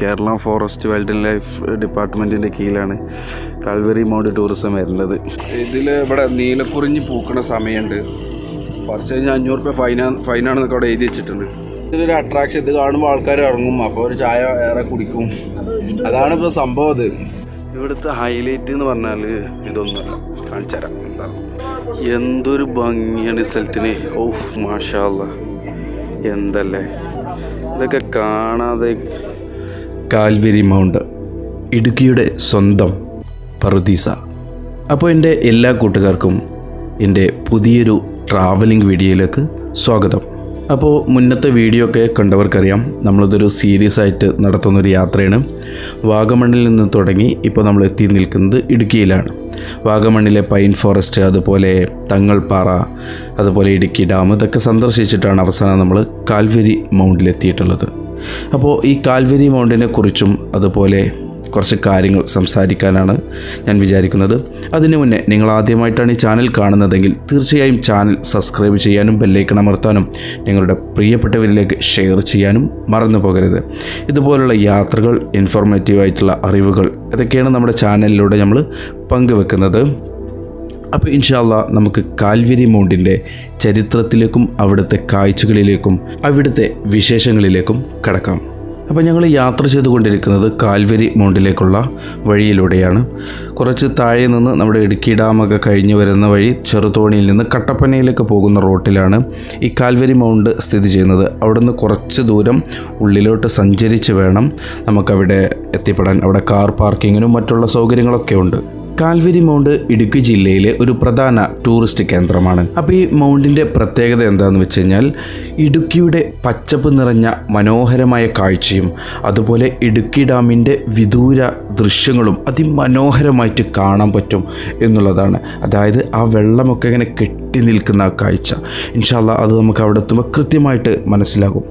Kerala forest wild life ഡിപ്പാർട്ട്മെന്റിന്റെ കീഴിലാണ് Calvary mount tourism വരുന്നത്. ഇതിൽ ഇവിടെ നീലക്കുറിഞ്ഞ് പൂക്കണ സമയമുണ്ട്. കുറച്ച് കഴിഞ്ഞാൽ അഞ്ഞൂറ് രൂപ ഫൈനാ ഫൈനാണെന്നൊക്കെ അവിടെ എഴുതി വെച്ചിട്ടുണ്ട്. ഇതിലൊരു അട്രാക്ഷൻ ഇത് കാണുമ്പോൾ ആൾക്കാർ ഇറങ്ങും. അപ്പോൾ ഒരു ചായ ഏറെ കുടിക്കും. അതാണ് ഇപ്പോൾ സംഭവം അത് ഇവിടുത്തെ ഹൈലൈറ്റ് എന്ന് പറഞ്ഞാൽ ഇതൊന്നുമല്ല കാണിച്ചു തരാം. എന്താ? എന്തൊരു ഭംഗിയാണ് ഈ സ്ഥലത്തിന്. ഓഫ് മാഷാല്ല എന്തല്ലേ? ഇതൊക്കെ കാണാതെ കാൽവരി മൗണ്ട് ഇടുക്കിയുടെ സ്വന്തം പറുദീസ. അപ്പോൾ എന്റെ എല്ലാ കൂട്ടുകാർക്കും എന്റെ പുതിയൊരു ട്രാവലിംഗ് വീഡിയോയിലേക്ക് സ്വാഗതം. അപ്പോൾ മുന്നത്തെ വീഡിയോ ഒക്കെ കണ്ടവർക്കറിയാം നമ്മളിതൊരു സീരിയസ് ആയിട്ട് നടത്തുന്നൊരു യാത്രയാണ്. വാഗമണ്ണിൽ നിന്ന് തുടങ്ങി ഇപ്പോൾ നമ്മൾ എത്തി നിൽക്കുന്നത് ഇടുക്കിയിലാണ്. വാഗമണ്ണിലെ പൈൻ ഫോറസ്റ്റ് അതുപോലെ തങ്ങൾപ്പാറ അതുപോലെ ഇടുക്കി ഡാം ഇതൊക്കെ സന്ദർശിച്ചിട്ടാണ് അവസാനം നമ്മൾ കാൽവരി മൗണ്ടിലെത്തിയിട്ടുള്ളത്. അപ്പോൾ ഈ കാൽവരി മൗണ്ടിനെ കുറിച്ചും അതുപോലെ കുറച്ച് കാര്യങ്ങൾ സംസാരിക്കാനാണ് ഞാൻ വിചാരിക്കുന്നത്. അതിനു മുന്നേ നിങ്ങൾ ആദ്യമായിട്ടാണ് ഈ ചാനൽ കാണുന്നതെങ്കിൽ തീർച്ചയായും ചാനൽ സബ്സ്ക്രൈബ് ചെയ്യാനും ബെല്ലൈക്കൺ അമർത്താനും നിങ്ങളുടെ പ്രിയപ്പെട്ടവരിലേക്ക് ഷെയർ ചെയ്യാനും മറന്നു പോകരുത്. ഇതുപോലുള്ള യാത്രകൾ ഇൻഫോർമേറ്റീവ് ആയിട്ടുള്ള അറിവുകൾ ഇതൊക്കെയാണ് നമ്മുടെ ചാനലിലൂടെ നമ്മൾ പങ്കുവെക്കുന്നത്. അപ്പോൾ ഇൻഷാല്ല നമുക്ക് കാൽവരി മൗണ്ടിന്റെ ചരിത്രത്തിലേക്കും അവിടുത്തെ കാഴ്ചകളിലേക്കും അവിടുത്തെ വിശേഷങ്ങളിലേക്കും കടക്കാം. അപ്പോൾ ഞങ്ങൾ യാത്ര ചെയ്തുകൊണ്ടിരിക്കുന്നത് കാൽവരി മൗണ്ടിലേക്കുള്ള വഴിയിലൂടെയാണ്. കുറച്ച് താഴെ നിന്ന് നമ്മുടെ ഇടുക്കി ഡാമൊക്കെ കഴിഞ്ഞ് വരുന്ന വഴി ചെറുതോണിയിൽ നിന്ന് കട്ടപ്പനയിലേക്ക് പോകുന്ന റോട്ടിലാണ് ഈ കാൽവരി മൗണ്ട് സ്ഥിതി ചെയ്യുന്നത്. അവിടുന്ന് കുറച്ച് ദൂരം ഉള്ളിലോട്ട് സഞ്ചരിച്ച് വേണം നമുക്കവിടെ എത്തിപ്പെടാൻ. അവിടെ കാർ പാർക്കിങ്ങിനും മറ്റുള്ള സൗകര്യങ്ങളൊക്കെ ഉണ്ട്. കാൽവരി മൗണ്ട് ഇടുക്കി ജില്ലയിലെ ഒരു പ്രധാന ടൂറിസ്റ്റ് കേന്ദ്രമാണ്. അപ്പോൾ ഈ മൗണ്ടിന്റെ പ്രത്യേകത എന്താണെന്ന് വെച്ച് കഴിഞ്ഞാൽ ഇടുക്കിയുടെ പച്ചപ്പ് നിറഞ്ഞ മനോഹരമായ കാഴ്ചയും അതുപോലെ ഇടുക്കി ഡാമിന്റെ വിദൂര ദൃശ്യങ്ങളും അതിമനോഹരമായിട്ട് കാണാൻ പറ്റും എന്നുള്ളതാണ്. അതായത് ആ വെള്ളമൊക്കെ ഇങ്ങനെ കെട്ടി നിൽക്കുന്ന ആ കാഴ്ച. ഇൻഷാല്ല അത് നമുക്ക് അവിടെ എത്തുമ്പോൾ കൃത്യമായിട്ട് മനസ്സിലാകും.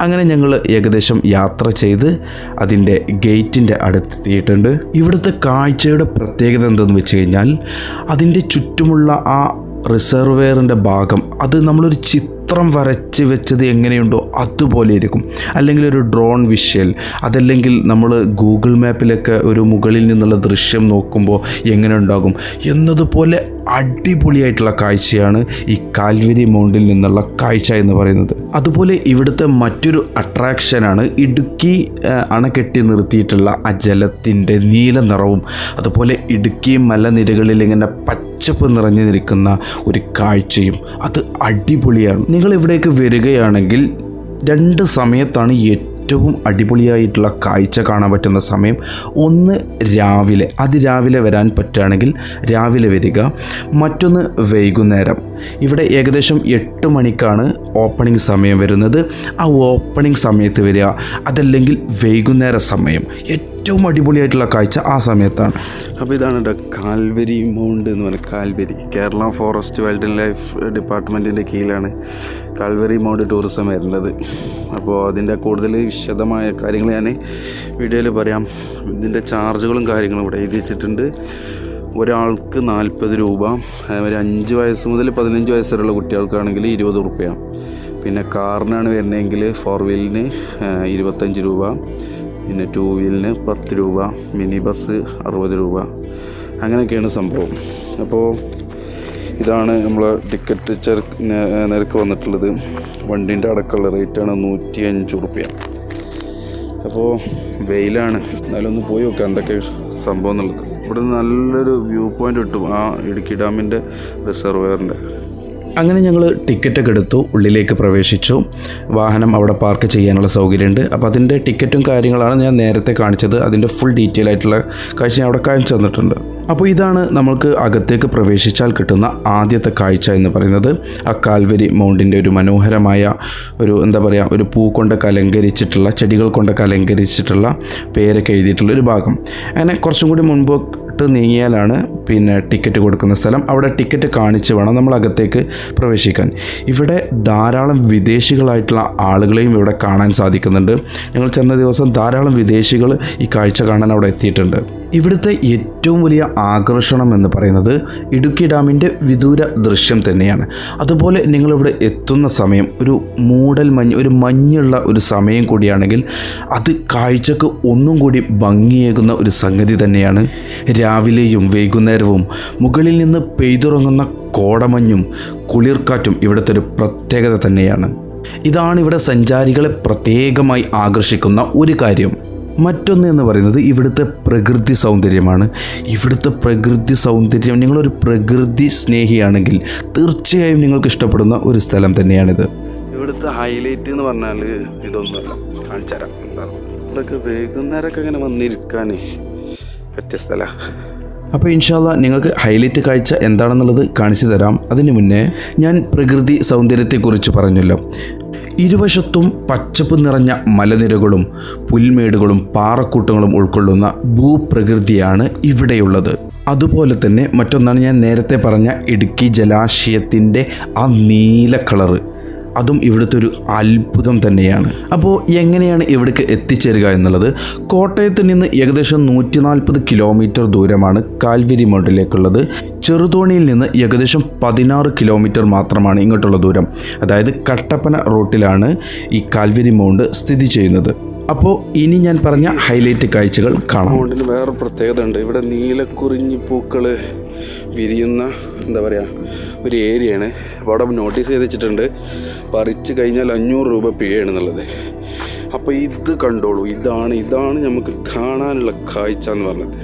അങ്ങനെ ഞങ്ങൾ ഏകദേശം യാത്ര ചെയ്ത് അതിന്റെ ഗേറ്റിന്റെ അടുത്തെത്തിയിട്ടുണ്ട്. ഇവിടുത്തെ കാഴ്ചയുടെ പ്രത്യേകത എന്തെന്ന് വെച്ച് കഴിഞ്ഞാൽ അതിന്റെ ചുറ്റുമുള്ള ആ റിസർവെയറിന്റെ ഭാഗം അത് നമ്മളൊരു ചിത്രം വരച്ച് വെച്ചത് എങ്ങനെയുണ്ടോ അതുപോലെ ഇരിക്കും. അല്ലെങ്കിൽ ഒരു ഡ്രോൺ വിഷ്വൽ അതല്ലെങ്കിൽ നമ്മൾ ഗൂഗിൾ മാപ്പിലൊക്കെ ഒരു മുകളിൽ നിന്നുള്ള ദൃശ്യം നോക്കുമ്പോൾ എങ്ങനെ ഉണ്ടാകും എന്നതുപോലെ അടിപൊളിയായിട്ടുള്ള കാഴ്ചയാണ് ഈ കാൽവരി മൗണ്ടിൽ നിന്നുള്ള കാഴ്ച എന്ന് പറയുന്നത്. അതുപോലെ ഇവിടുത്തെ മറ്റൊരു അട്രാക്ഷനാണ് ഇടുക്കി അണക്കെട്ടി നിർത്തിയിട്ടുള്ള ആ ജലത്തിന്റെ നീല നിറവും അതുപോലെ ഇടുക്കി മലനിരകളിൽ ഇങ്ങനെ പച്ചപ്പ് നിറഞ്ഞു നിൽക്കുന്ന ഒരു കാഴ്ചയും. അത് അടിപൊളിയാണ്. നിങ്ങൾ ഇവിടേക്ക് വരികയാണെങ്കിൽ രണ്ട് സമയത്താണ് ഏറ്റവും അടിപൊളിയായിട്ടുള്ള കാഴ്ച കാണാൻ പറ്റുന്ന സമയം ഒന്ന് രാവിലെ. അതിരാവിലെ വരാൻ പറ്റുകയാണെങ്കിൽ രാവിലെ വരിക. മറ്റൊന്ന് വൈകുന്നേരം. ഇവിടെ ഏകദേശം എട്ട് മണിക്കാണ് ഓപ്പണിംഗ് സമയം വരുന്നത്. ആ ഓപ്പണിംഗ് സമയത്ത് വരിക. അതല്ലെങ്കിൽ വൈകുന്നേര സമയം. ഏറ്റവും അടിപൊളിയായിട്ടുള്ള കാഴ്ച ആ സമയത്താണ്. അപ്പോൾ ഇതാണ് കേട്ടോ കാൽവരി മൗണ്ട് എന്ന് പറയുന്നത് Calvary. Kerala forest wild life ഡിപ്പാർട്ട്മെന്റിന്റെ കീഴിലാണ് കാൽവരി മൗണ്ട് ടൂറിസം വരേണ്ടത് അപ്പോൾ അതിന്റെ കൂടുതൽ വിശദമായ കാര്യങ്ങൾ ഞാൻ വീഡിയോയിൽ പറയാം. ഇതിന്റെ ചാർജുകളും കാര്യങ്ങളും ഇവിടെ എഴുതി വെച്ചിട്ടുണ്ട്. ഒരാൾക്ക് നാൽപ്പത് രൂപ അതേമാതിരി അഞ്ച് വയസ്സ് മുതൽ പതിനഞ്ച് വയസ്സ് വരെയുള്ള കുട്ടികൾക്കാണെങ്കിൽ ഇരുപത് റുപ്യ. പിന്നെ കാറിനാണ് വരുന്നതെങ്കിൽ ഫോർ വീലിന് ഇരുപത്തഞ്ച് രൂപ. പിന്നെ ടു വീലിന് പത്ത് രൂപ മിനി ബസ് അറുപത് രൂപ. അങ്ങനെയൊക്കെയാണ് സംഭവം. അപ്പോൾ ഇതാണ് നമ്മൾ ടിക്കറ്റ് ചെറു നിരക്ക് വന്നിട്ടുള്ളത്. വണ്ടീന്റെ അടക്കമുള്ള റേറ്റാണ് നൂറ്റി അഞ്ച് റുപ്യ അപ്പോൾ വെയിലാണ്. എന്നാലും ഒന്ന് പോയി നോക്കാം എന്തൊക്കെ സംഭവം എന്നുള്ളത്. ഇവിടെ നല്ലൊരു വ്യൂ പോയിന്റ് കിട്ടും ആ ഇടുക്കി ഡാമിന്റെ റിസർവയറിന്റെ അങ്ങനെ ഞങ്ങൾ ടിക്കറ്റൊക്കെ എടുത്തു ഉള്ളിലേക്ക് പ്രവേശിച്ചു. വാഹനം അവിടെ പാർക്ക് ചെയ്യാനുള്ള സൗകര്യമുണ്ട്. അപ്പോൾ അതിന്റെ ടിക്കറ്റും കാര്യങ്ങളാണ് ഞാൻ നേരത്തെ കാണിച്ചത്. അതിന്റെ ഫുൾ ഡീറ്റെയിൽ ആയിട്ടുള്ള കാഴ്ച ഞാൻ അവിടെ കാണിച്ചു തന്നിട്ടുണ്ട്. അപ്പോൾ ഇതാണ് നമ്മൾക്ക് അകത്തേക്ക് പ്രവേശിച്ചാൽ കിട്ടുന്ന ആദ്യത്തെ കാഴ്ച എന്ന് പറയുന്നത്. ആ കാൽവരി മൗണ്ടിന്റെ ഒരു മനോഹരമായ ഒരു എന്താ പറയുക ഒരു പൂ കൊണ്ടൊക്കെ അലങ്കരിച്ചിട്ടുള്ള ചെടികൾ കൊണ്ടൊക്കെ അലങ്കരിച്ചിട്ടുള്ള പേരൊക്കെ എഴുതിയിട്ടുള്ള ഒരു ഭാഗം. അങ്ങനെ കുറച്ചും കൂടി മുൻപോട്ട് നീങ്ങിയാലാണ് പിന്നെ ടിക്കറ്റ് കൊടുക്കുന്ന സ്ഥലം. അവിടെ ടിക്കറ്റ് കാണിച്ച് വേണം നമ്മൾ അകത്തേക്ക് പ്രവേശിക്കാൻ. ഇവിടെ ധാരാളം വിദേശികളായിട്ടുള്ള ആളുകളെയും ഇവിടെ കാണാൻ സാധിക്കുന്നുണ്ട്. ഞങ്ങൾ ചെന്ന ദിവസം ധാരാളം വിദേശികൾ ഈ കാഴ്ച കാണാൻ അവിടെ എത്തിയിട്ടുണ്ട്. ഇവിടുത്തെ ഏറ്റവും വലിയ ആകർഷണം എന്ന് പറയുന്നത് ഇടുക്കി ഡാമിന്റെ വിദൂര ദൃശ്യം തന്നെയാണ്. അതുപോലെ നിങ്ങളിവിടെ എത്തുന്ന സമയം ഒരു മൂടൽ മഞ്ഞ് ഒരു മഞ്ഞുള്ള ഒരു സമയം കൂടിയാണെങ്കിൽ അത് കാഴ്ചക്ക് ഒന്നും കൂടി ഭംഗിയേകുന്ന ഒരു സംഗതി തന്നെയാണ്. രാവിലെയും വൈകുന്നേരവും മുകളിൽ നിന്ന് പെയ്തുറങ്ങുന്ന കോടമഞ്ഞും കുളിർക്കാറ്റും ഇവിടുത്തെ ഒരു പ്രത്യേകത തന്നെയാണ്. ഇതാണ് ഇവിടെ സഞ്ചാരികളെ പ്രത്യേകമായി ആകർഷിക്കുന്ന ഒരു കാര്യം. മറ്റൊന്ന് എന്ന് പറയുന്നത് ഇവിടുത്തെ പ്രകൃതി സൗന്ദര്യമാണ്. ഇവിടുത്തെ പ്രകൃതി സൗന്ദര്യം നിങ്ങളൊരു പ്രകൃതി സ്നേഹിയാണെങ്കിൽ തീർച്ചയായും നിങ്ങൾക്ക് ഇഷ്ടപ്പെടുന്ന ഒരു സ്ഥലം തന്നെയാണിത്. ഇവിടുത്തെ ഹൈലൈറ്റ് എന്ന് പറഞ്ഞാൽ ഇതൊന്നുമല്ല കാണിച്ചു തരാം. ഇവിടെയൊക്കെ വൈകുന്നേരമൊക്കെ ഇങ്ങനെ വന്നിരിക്കാൻ പറ്റിയ സ്ഥലമാണ് അപ്പോൾ ഇൻഷാല്ല നിങ്ങൾക്ക് ഹൈലൈറ്റ് കാഴ്ച എന്താണെന്നുള്ളത് കാണിച്ചു തരാം. അതിനു മുന്നേ ഞാൻ പ്രകൃതി സൗന്ദര്യത്തെക്കുറിച്ച് പറഞ്ഞല്ലോ. ഇരുവശത്തും പച്ചപ്പ് നിറഞ്ഞ മലനിരകളും പുൽമേടുകളും പാറക്കൂട്ടങ്ങളും ഉൾക്കൊള്ളുന്ന ഭൂപ്രകൃതിയാണ് ഇവിടെയുള്ളത്. അതുപോലെ തന്നെ മറ്റൊന്നാണ് ഞാൻ നേരത്തെ പറഞ്ഞ ഇടുക്കി ജലാശയത്തിന്റെ ആ നീല കളറ്. അതും ഇവിടുത്തെ ഒരു അത്ഭുതം തന്നെയാണ്. അപ്പോൾ എങ്ങനെയാണ് ഇവിടേക്ക് എത്തിച്ചേരുക എന്നുള്ളത്? കോട്ടയത്ത് നിന്ന് ഏകദേശം നൂറ്റി നാൽപ്പത് കിലോമീറ്റർ ദൂരമാണ് കാൽവരി മൗണ്ടിലേക്കുള്ളത് ചെറുതോണിയിൽ നിന്ന് ഏകദേശം പതിനാറ് കിലോമീറ്റർ മാത്രമാണ് ഇങ്ങോട്ടുള്ള ദൂരം. അതായത് കട്ടപ്പന റൂട്ടിലാണ് ഈ കാൽവരി മൗണ്ട് സ്ഥിതി ചെയ്യുന്നത്. അപ്പോൾ ഇനി ഞാൻ പറഞ്ഞ ഹൈലൈറ്റ് കാഴ്ചകൾ കാണാം. മൗണ്ടിന് വേറെ പ്രത്യേകത ഉണ്ട് ഇവിടെ നീലക്കുറിഞ്ഞി പൂക്കൾ വിരിയുന്ന എന്താ പറയുക ഒരു ഏരിയയാണ്. അപ്പോൾ അവിടെ നോട്ടീസ് ചെയ്ത് വെച്ചിട്ടുണ്ട് പറിച്ച് കഴിഞ്ഞാൽ അഞ്ഞൂറ് രൂപ പിഴയാണ് എന്നുള്ളത് അപ്പോൾ ഇത് കണ്ടോളൂ. ഇതാണ് ഇതാണ് നമുക്ക് കാണാനുള്ള കാഴ്ച എന്ന് പറഞ്ഞത്.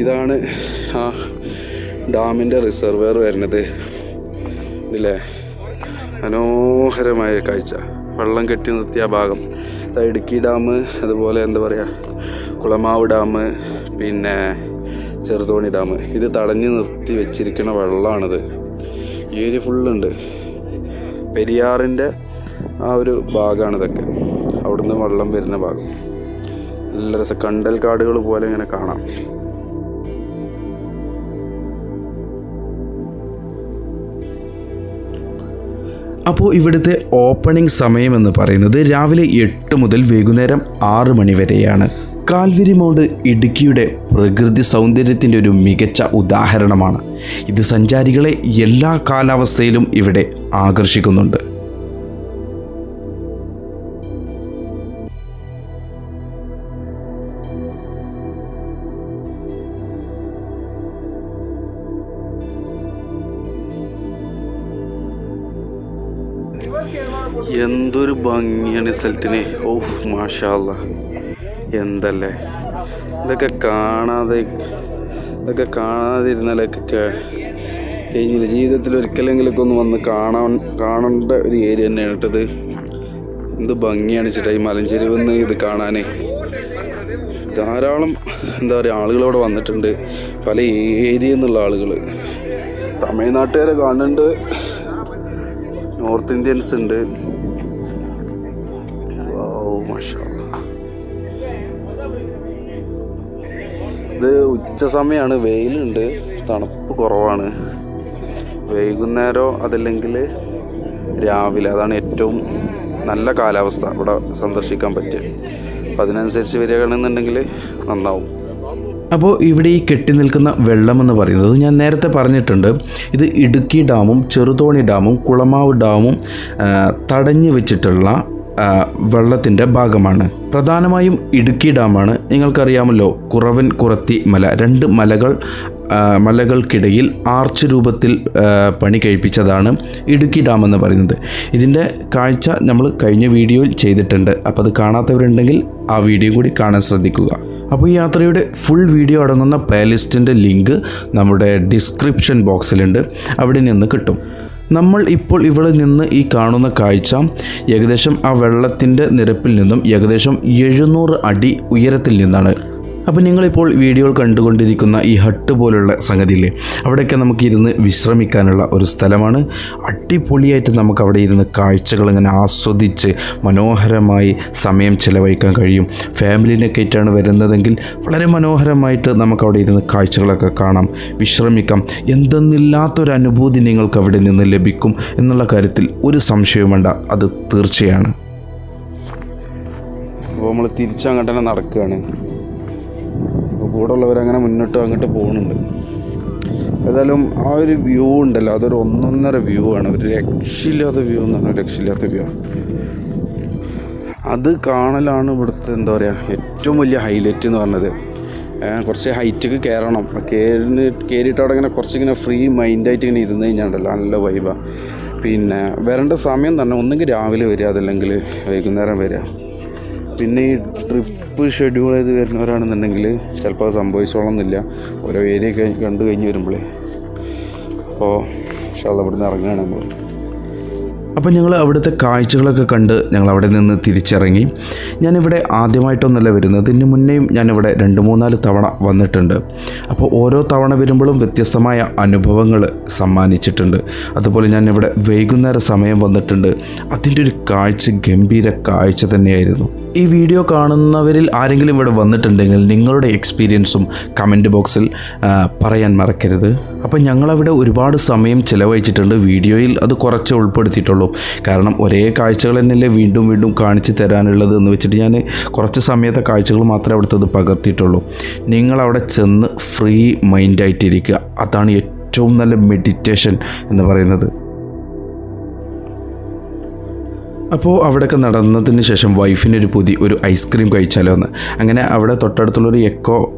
ഇതാണ് ആ ഡാമിന്റെ റിസർവർ വരുന്നത്. ഇല്ലേ? മനോഹരമായ കാഴ്ച. വെള്ളം കെട്ടി നിർത്തിയ ഭാഗം. ഇടുക്കി ഡാം അതുപോലെ എന്താ പറയുക കുളമാവ് ഡാം പിന്നെ ചെറുതോണി ഡാം. ഇത് തടഞ്ഞു നിർത്തി വെച്ചിരിക്കുന്ന വെള്ളമാണിത് ഏരിയ ഫുള്ളുണ്ട്. പെരിയാറിന്റെ ആ ഒരു ഭാഗമാണിതൊക്കെ അവിടുന്ന് വെള്ളം വരുന്ന ഭാഗം. നല്ല രസം. കണ്ടൽ കാടുകൾ പോലെ ഇങ്ങനെ കാണാം. അപ്പോൾ ഇവിടുത്തെ ഓപ്പണിംഗ് സമയമെന്ന് പറയുന്നത് രാവിലെ എട്ട് മുതൽ വൈകുന്നേരം ആറ് മണി വരെയാണ്. കാൽവരി മൗണ്ട് ഇടുക്കിയുടെ പ്രകൃതി സൗന്ദര്യത്തിന്റെ ഒരു മികച്ച ഉദാഹരണമാണ്. ഇത് സഞ്ചാരികളെ എല്ലാ കാലാവസ്ഥയിലും ഇവിടെ ആകർഷിക്കുന്നുണ്ട്. എന്തൊരു ഭംഗിയാണ് സ്ഥലത്തിന്. ഓഫ് മാഷാല്ല എന്തല്ലേ? ഇതൊക്കെ കാണാതെ ഇതൊക്കെ കാണാതിരുന്നാലൊക്കെ കഴിഞ്ഞില്ല? ജീവിതത്തിൽ ഒരിക്കലെങ്കിലൊക്കെ ഒന്ന് വന്ന് കാണാൻ കാണേണ്ട ഒരു ഏരിയ തന്നെയാണ് കേട്ടത് എന്ത് ഭംഗിയാണ് ചേട്ടാ ഈ മലഞ്ചെരുവെന്ന് ഇത് കാണാനേ. ധാരാളം എന്താ പറയുക ആളുകളവിടെ വന്നിട്ടുണ്ട്. പല ഏരിയയിൽ നിന്നുള്ള ആളുകൾ തമിഴ്നാട്ടുകാരെ കാണുന്നുണ്ട് നോർത്ത് ഇന്ത്യൻസ് ഉണ്ട്. ഉച്ച സമയമാണ് വെയിലുണ്ട്. തണുപ്പ് കുറവാണ്. വൈകുന്നേരം അതല്ലെങ്കിൽ രാവിലെ. അതാണ് ഏറ്റവും നല്ല കാലാവസ്ഥ ഇവിടെ സന്ദർശിക്കാൻ പറ്റുക അപ്പം അതിനനുസരിച്ച് വരികയാണെന്നുണ്ടെങ്കിൽ നന്നാവും. അപ്പോൾ ഇവിടെ ഈ കെട്ടി നിൽക്കുന്ന വെള്ളം എന്ന് പറയുന്നത് ഞാൻ നേരത്തെ പറഞ്ഞിട്ടുണ്ട്. ഇത് ഇടുക്കി ഡാമും ചെറുതോണി ഡാമും കുളമാവ് ഡാമും തടഞ്ഞു വെച്ചിട്ടുള്ള വെള്ളത്തിന്റെ ഭാഗമാണ്. പ്രധാനമായും ഇടുക്കി ഡാമാണ്. നിങ്ങൾക്കറിയാമല്ലോ കുറവൻ കുറത്തി മല രണ്ട് മലകൾ മലകൾക്കിടയിൽ ആർച്ച് രൂപത്തിൽ പണി കഴിപ്പിച്ചതാണ് ഇടുക്കി ഡാം എന്ന് പറയുന്നത്. ഇതിന്റെ കാഴ്ച നമ്മൾ കഴിഞ്ഞ വീഡിയോയിൽ ചെയ്തിട്ടുണ്ട്. അപ്പോൾ അത് കാണാത്തവരുണ്ടെങ്കിൽ ആ വീഡിയോ കൂടി കാണാൻ ശ്രദ്ധിക്കുക. അപ്പോൾ ഈ യാത്രയുടെ ഫുൾ വീഡിയോ അടങ്ങുന്ന പ്ലേലിസ്റ്റിന്റെ ലിങ്ക് നമ്മുടെ ഡിസ്ക്രിപ്ഷൻ ബോക്സിലുണ്ട് അവിടെ നിന്ന് കിട്ടും. നമ്മൾ ഇപ്പോൾ ഇവിടെ നിന്ന് ഈ കാണുന്ന കാഴ്ച ഏകദേശം ആ വെള്ളത്തിന്റെ നിരപ്പിൽ നിന്നും ഏകദേശം എഴുന്നൂറ് അടി ഉയരത്തിൽ നിന്നാണ്. അപ്പോൾ നിങ്ങളിപ്പോൾ വീഡിയോ കണ്ടുകൊണ്ടിരിക്കുന്ന ഈ ഹട്ട് പോലുള്ള സംഗതിയില്ലേ? അവിടെയൊക്കെ നമുക്ക് ഇരുന്ന് വിശ്രമിക്കാനുള്ള ഒരു സ്ഥലമാണ്. അടിപൊളിയായിട്ട് നമുക്ക് അവിടെ ഇരുന്ന് കാഴ്ചകൾ ഇങ്ങനെ ആസ്വദിച്ച് മനോഹരമായി സമയം ചിലവഴിക്കാൻ കഴിയും. ഫാമിലിനൊക്കെ ആയിട്ടാണ് വരുന്നതെങ്കിൽ വളരെ മനോഹരമായിട്ട് നമുക്ക് അവിടെ ഇരുന്ന് കാഴ്ചകളൊക്കെ കാണാം വിശ്രമിക്കാം. എന്തെന്നില്ലാത്തൊരു അനുഭൂതി നിങ്ങൾക്ക് അവിടെ നിന്ന് ലഭിക്കും എന്നുള്ള കാര്യത്തിൽ ഒരു സംശയവും വേണ്ട അത് തീർച്ചയാണ്. അപ്പോൾ നമ്മൾ തിരിച്ചങ്ങോട്ട് തന്നെ നടക്കുകയാണ് കൂടെ ഉള്ളവരങ്ങനെ മുന്നോട്ട് അങ്ങോട്ട് പോകുന്നുണ്ട്. ഏതായാലും ആ ഒരു വ്യൂ ഉണ്ടല്ലോ. അതൊരു ഒന്നൊന്നര വ്യൂ ആണ്. ഒരു രക്ഷയില്ലാത്ത വ്യൂ എന്ന് പറഞ്ഞാൽ രക്ഷയില്ലാത്ത വ്യൂ അത് കാണലാണ് ഇവിടുത്തെ എന്താ പറയുക ഏറ്റവും വലിയ ഹൈലൈറ്റ് എന്ന് പറഞ്ഞത്. കുറച്ച് ഹൈറ്റൊക്കെ കയറണം. കയറി കയറിയിട്ട് അവിടെ ഇങ്ങനെ കുറച്ചിങ്ങനെ ഫ്രീ മൈൻഡായിട്ട് ഇങ്ങനെ ഇരുന്ന് കഴിഞ്ഞാണ്ടല്ലോ. നല്ല വൈബാണ് പിന്നെ വരേണ്ട സമയം തന്നെ ഒന്നെങ്കിൽ രാവിലെ വരിക അതല്ലെങ്കിൽ വൈകുന്നേരം വരിക. പിന്നെ ഈ ട്രിപ്പ് ഷെഡ്യൂൾ ചെയ്ത് വരുന്നവരാണെന്നുണ്ടെങ്കിൽ ചിലപ്പോൾ സംഭവിച്ചോളന്നില്ല. ഓരോ ഏരിയ കണ്ടു കഴിഞ്ഞ് വരുമ്പോഴേ. അപ്പോൾ പക്ഷേ അത് ഇവിടുന്ന് ഇറങ്ങുകയാണ് നമ്മൾ അപ്പോൾ ഞങ്ങൾ അവിടുത്തെ കാഴ്ചകളൊക്കെ കണ്ട് ഞങ്ങൾ അവിടെ നിന്ന് തിരിച്ചിറങ്ങി. ഞാനിവിടെ ആദ്യമായിട്ടൊന്നല്ല വരുന്നത്. ഇതിന് മുന്നേയും ഞാനിവിടെ രണ്ട് മൂന്നാൽ തവണ വന്നിട്ടുണ്ട്. അപ്പോൾ ഓരോ തവണ വരുമ്പോഴും വ്യത്യസ്തമായ അനുഭവങ്ങൾ സമ്മാനിച്ചിട്ടുണ്ട്. അതുപോലെ ഞാനിവിടെ വൈകുന്നേര സമയം വന്നിട്ടുണ്ട്. അതിന്റെ ഒരു കാഴ്ച ഗംഭീര കാഴ്ച തന്നെയായിരുന്നു. ഈ വീഡിയോ കാണുന്നവരിൽ ആരെങ്കിലും ഇവിടെ വന്നിട്ടുണ്ടെങ്കിൽ നിങ്ങളുടെ എക്സ്പീരിയൻസും കമന്റ് ബോക്സിൽ പറയാൻ മറക്കരുത്. അപ്പോൾ ഞങ്ങളവിടെ ഒരുപാട് സമയം ചിലവഴിച്ചിട്ടുണ്ട്. വീഡിയോയിൽ അത് കുറച്ച് ഉൾപ്പെടുത്തിയിട്ടുള്ളൂ. കാരണം ഒരേ കാഴ്ചകൾ തന്നെയല്ലേ വീണ്ടും വീണ്ടും കാണിച്ചു തരാനുള്ളത് എന്ന് വെച്ചിട്ട് ഞാൻ കുറച്ച് സമയത്തെ കാഴ്ചകൾ മാത്രമേ അവിടുത്തെ അത് നിങ്ങൾ അവിടെ ചെന്ന് ഫ്രീ മൈൻഡായിട്ടിരിക്കുക അതാണ് ഏറ്റവും നല്ല മെഡിറ്റേഷൻ എന്ന് പറയുന്നത്. അപ്പോൾ അവിടെയൊക്കെ നടന്നതിന് ശേഷം വൈഫിനൊരു പുതിയ ഒരു ഐസ്ക്രീം കഴിച്ചാലോ എന്ന്. അങ്ങനെ അവിടെ തൊട്ടടുത്തുള്ളൊരു എക്കോ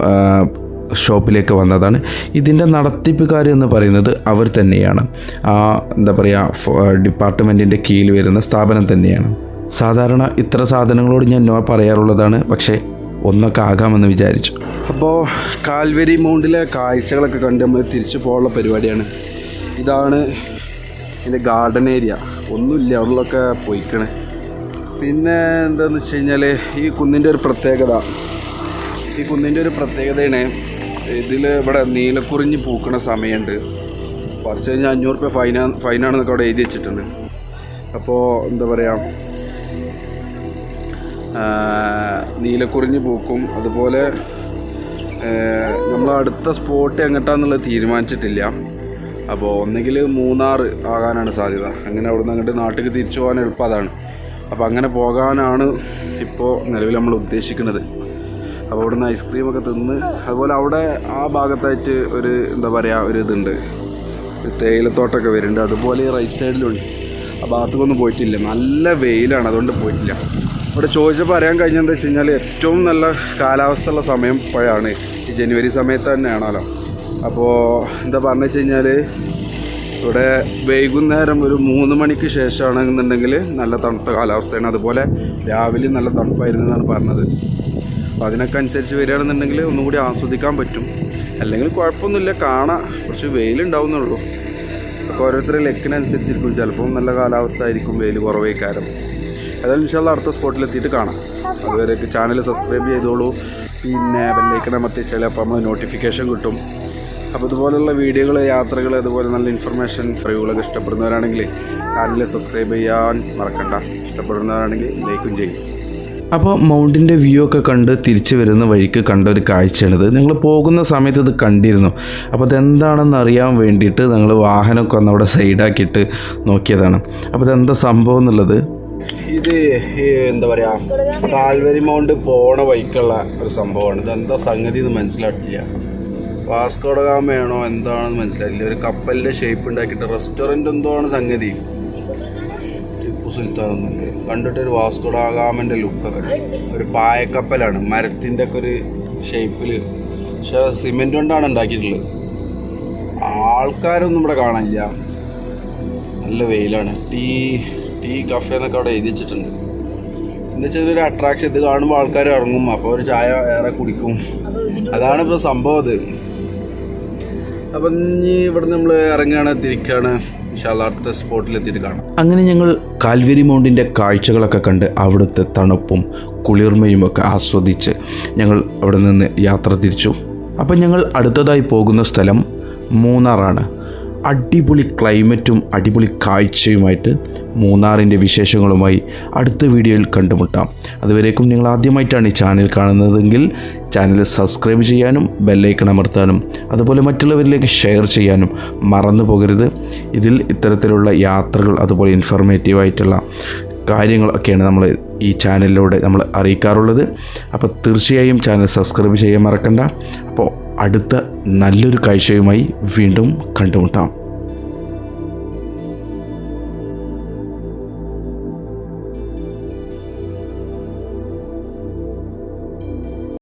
ഷോപ്പിലേക്ക് വന്നതാണ്. ഇതിന്റെ നടത്തിപ്പുകാർ എന്ന് പറയുന്നത് അവർ തന്നെയാണ്. ആ എന്താ പറയുക ഡിപ്പാർട്ട്മെന്റിന്റെ കീഴിൽ വരുന്ന സ്ഥാപനം തന്നെയാണ്. സാധാരണ ഇത്ര സാധനങ്ങളോട് ഞാൻ നോ പറയാറുള്ളതാണ് പക്ഷേ ഒന്നൊക്കെ ആകാമെന്ന് വിചാരിച്ചു. അപ്പോൾ കാൽവരി മൗണ്ടിലെ കാഴ്ചകളൊക്കെ കണ്ട് നമ്മൾ തിരിച്ചു പോകാനുള്ള പരിപാടിയാണ്. ഇതാണ് എന്റെ ഗാർഡൻ ഏരിയ. ഒന്നുമില്ല അവിടെയൊക്കെ പോയിക്കണ്. പിന്നെ എന്താണെന്ന് വെച്ച് കഴിഞ്ഞാൽ ഈ കുന്നിന്റെ ഒരു പ്രത്യേകത. ഈ കുന്നിന്റെ ഒരു പ്രത്യേകതയാണ് ഇതിൽ ഇവിടെ നീലക്കുറിഞ്ഞ് പൂക്കണ സമയമുണ്ട്. കുറച്ച് കഴിഞ്ഞാൽ അഞ്ഞൂറ് രൂപ ഫൈനാ ഫൈനാണെന്നൊക്കെ അവിടെ എഴുതി വെച്ചിട്ടുണ്ട്. അപ്പോൾ എന്താ പറയുക നീലക്കുറിഞ്ഞ് പൂക്കും അതുപോലെ നമ്മൾ അടുത്ത സ്പോട്ട് എങ്ങോട്ടാന്നുള്ളത് തീരുമാനിച്ചിട്ടില്ല. അപ്പോൾ ഒന്നെങ്കിൽ മൂന്നാർ ആകാനാണ് സാധ്യത. അങ്ങനെ അവിടുന്ന് അങ്ങോട്ട് നാട്ടിലേക്ക് തിരിച്ചു പോകാൻ എളുപ്പം അതാണ്. അപ്പോൾ അങ്ങനെ പോകാനാണ് ഇപ്പോൾ നിലവിൽ നമ്മൾ ഉദ്ദേശിക്കുന്നത്. അപ്പോൾ അവിടുന്ന് ഐസ്ക്രീമൊക്കെ തിന്ന് അതുപോലെ അവിടെ ആ ഭാഗത്തായിട്ട് ഒരു എന്താ പറയുക ഒരു ഇതുണ്ട്. തേയിലത്തോട്ടമൊക്കെ വരുന്നുണ്ട്. അതുപോലെ ഈ റൈറ്റ് സൈഡിലുണ്ട് ആ ഭാഗത്തേക്കൊന്നും പോയിട്ടില്ല. നല്ല വെയിലാണ്. അതുകൊണ്ട് പോയിട്ടില്ല. അവിടെ ചോദിച്ചപ്പോൾ അറിയാൻ കഴിഞ്ഞെന്താ വെച്ച് കഴിഞ്ഞാൽ ഏറ്റവും നല്ല കാലാവസ്ഥയുള്ള സമയം ഇപ്പോഴാണ്. ഈ ജനുവരി സമയത്ത് തന്നെയാണല്ലോ. അപ്പോൾ എന്താ പറഞ്ഞു വെച്ച് കഴിഞ്ഞാൽ ഇവിടെ വൈകുന്നേരം ഒരു മൂന്ന് മണിക്ക് ശേഷമാണെന്നുണ്ടെങ്കിൽ നല്ല തണുത്ത കാലാവസ്ഥയാണ്. അതുപോലെ രാവിലെ നല്ല തണുപ്പായിരുന്നു എന്നാണ് പറഞ്ഞത്. അപ്പോൾ അതിനൊക്കെ അനുസരിച്ച് വരികയാണെന്നുണ്ടെങ്കിൽ ഒന്നുകൂടി ആസ്വദിക്കാൻ പറ്റും. അല്ലെങ്കിൽ കുഴപ്പമൊന്നുമില്ല കാണാം. കുറച്ച് വെയിലുണ്ടാവുന്നുള്ളൂ അപ്പോൾ ഓരോരുത്തരുടെ ലെക്കിനനുസരിച്ചിരിക്കും. ചിലപ്പം നല്ല കാലാവസ്ഥ ആയിരിക്കും വെയിൽ കുറവേക്കാരം. ഏതായാലും ഇൻഷാല്ല അടുത്ത സ്പോട്ടിലെത്തിയിട്ട് കാണാം. അതുവരേക്ക് ചാനൽ സബ്സ്ക്രൈബ് ചെയ്തോളൂ. പിന്നെ ബെല്ലൈക്കൺ അമർത്തിച്ചാൽ അപ്പോൾ നമ്മൾ നോട്ടിഫിക്കേഷൻ കിട്ടും. അപ്പോൾ ഇതുപോലുള്ള വീഡിയോകൾ യാത്രകൾ അതുപോലെ നല്ല ഇൻഫർമേഷൻ അറിവുകളൊക്കെ ഇഷ്ടപ്പെടുന്നവരാണെങ്കിൽ ചാനൽ സബ്സ്ക്രൈബ് ചെയ്യാൻ മറക്കണ്ട. ഇഷ്ടപ്പെടുന്നവരാണെങ്കിൽ ലൈക്കും ചെയ്യും. അപ്പോൾ മൗണ്ടിന്റെ വ്യൂ ഒക്കെ കണ്ട് തിരിച്ചു വരുന്ന വഴിക്ക് കണ്ട ഒരു കാഴ്ചയാണിത്. ഞങ്ങൾ പോകുന്ന സമയത്ത് ഇത് കണ്ടിരുന്നു. അപ്പോൾ അതെന്താണെന്ന് അറിയാൻ വേണ്ടിയിട്ട് ഞങ്ങൾ വാഹനമൊക്കെ ഒന്ന് അവിടെ സൈഡാക്കിയിട്ട് നോക്കിയതാണ്. അപ്പോൾ അതെന്താ സംഭവം എന്നുള്ളത്? ഇത് എന്താ പറയുക കാൽവരി മൗണ്ട് പോണ വഴിക്കുള്ള ഒരു സംഭവമാണ്. ഇതെന്താ സംഗതി എന്ന് വാസ്കോഡ ഗാമയാണോ എന്താണെന്ന് മനസ്സിലായില്ല ഒരു കപ്പലിന്റെ ഷേപ്പ് ഉണ്ടാക്കിയിട്ട് റെസ്റ്റോറന്റ് എന്തോ ആണ് സംഗതി. ഒന്നുമില്ല കണ്ടിട്ട് ഒരു വാസ്കോഡഗാമന്റെ ലുക്കൊക്കെ ഒരു പായക്കപ്പലാണ് മരത്തിന്റെ ഒക്കെ ഒരു ഷേപ്പിൽ പക്ഷെ സിമെന്റ് കൊണ്ടാണ് ഉണ്ടാക്കിയിട്ടുള്ളത്. ആൾക്കാരൊന്നും ഇവിടെ കാണാനില്ല. നല്ല വെയിലാണ്. ടീ ടീ കഫേ എന്നൊക്കെ അവിടെ എഴുതി വെച്ചിട്ടുണ്ട്. എന്താ വെച്ചാൽ ഒരു അട്രാക്ഷൻ ഇത് കാണുമ്പോൾ ആൾക്കാർ ഇറങ്ങും. അപ്പോൾ ഒരു ചായ ഏറെ കുടിക്കും. അതാണ് ഇപ്പോൾ സംഭവം അത്. അപ്പം ഇനി ഇവിടെ നമ്മൾ ഇറങ്ങുകയാണ് തിരിക്കുകയാണ് അടുത്ത കാണാം. അങ്ങനെ ഞങ്ങൾ കാൽവരി മൗണ്ടിന്റെ കാഴ്ചകളൊക്കെ കണ്ട് അവിടുത്തെ തണുപ്പും കുളിർമയും ഒക്കെ ആസ്വദിച്ച് ഞങ്ങൾ അവിടെ നിന്ന് യാത്ര തിരിച്ചു. അപ്പം ഞങ്ങൾ അടുത്തതായി പോകുന്ന സ്ഥലം മൂന്നാറാണ്. അടിപൊളി ക്ലൈമറ്റും അടിപൊളി കാഴ്ചയുമായിട്ട് മൂന്നാറിന്റെ വിശേഷങ്ങളുമായി അടുത്ത വീഡിയോയിൽ കണ്ടുമുട്ടാം. അതുവരേക്കും നിങ്ങൾ ആദ്യമായിട്ടാണ് ഈ ചാനൽ കാണുന്നതെങ്കിൽ ചാനൽ സബ്സ്ക്രൈബ് ചെയ്യാനും ബെല്ലൈക്കൺ അമർത്താനും അതുപോലെ മറ്റുള്ളവരിലേക്ക് ഷെയർ ചെയ്യാനും മറന്നു പോകരുത്. ഇതിൽ ഇത്തരത്തിലുള്ള യാത്രകൾ അതുപോലെ ഇൻഫർമേറ്റീവായിട്ടുള്ള കാര്യങ്ങളൊക്കെയാണ് നമ്മൾ ഈ ചാനലിലൂടെ നമ്മൾ അറിയിക്കാറുള്ളത്. അപ്പോൾ തീർച്ചയായും ചാനൽ സബ്സ്ക്രൈബ് ചെയ്യാൻ മറക്കണ്ട. അപ്പോൾ അടുത്ത നല്ലൊരു കാഴ്ചയുമായി വീണ്ടും കണ്ടുമുട്ടാം.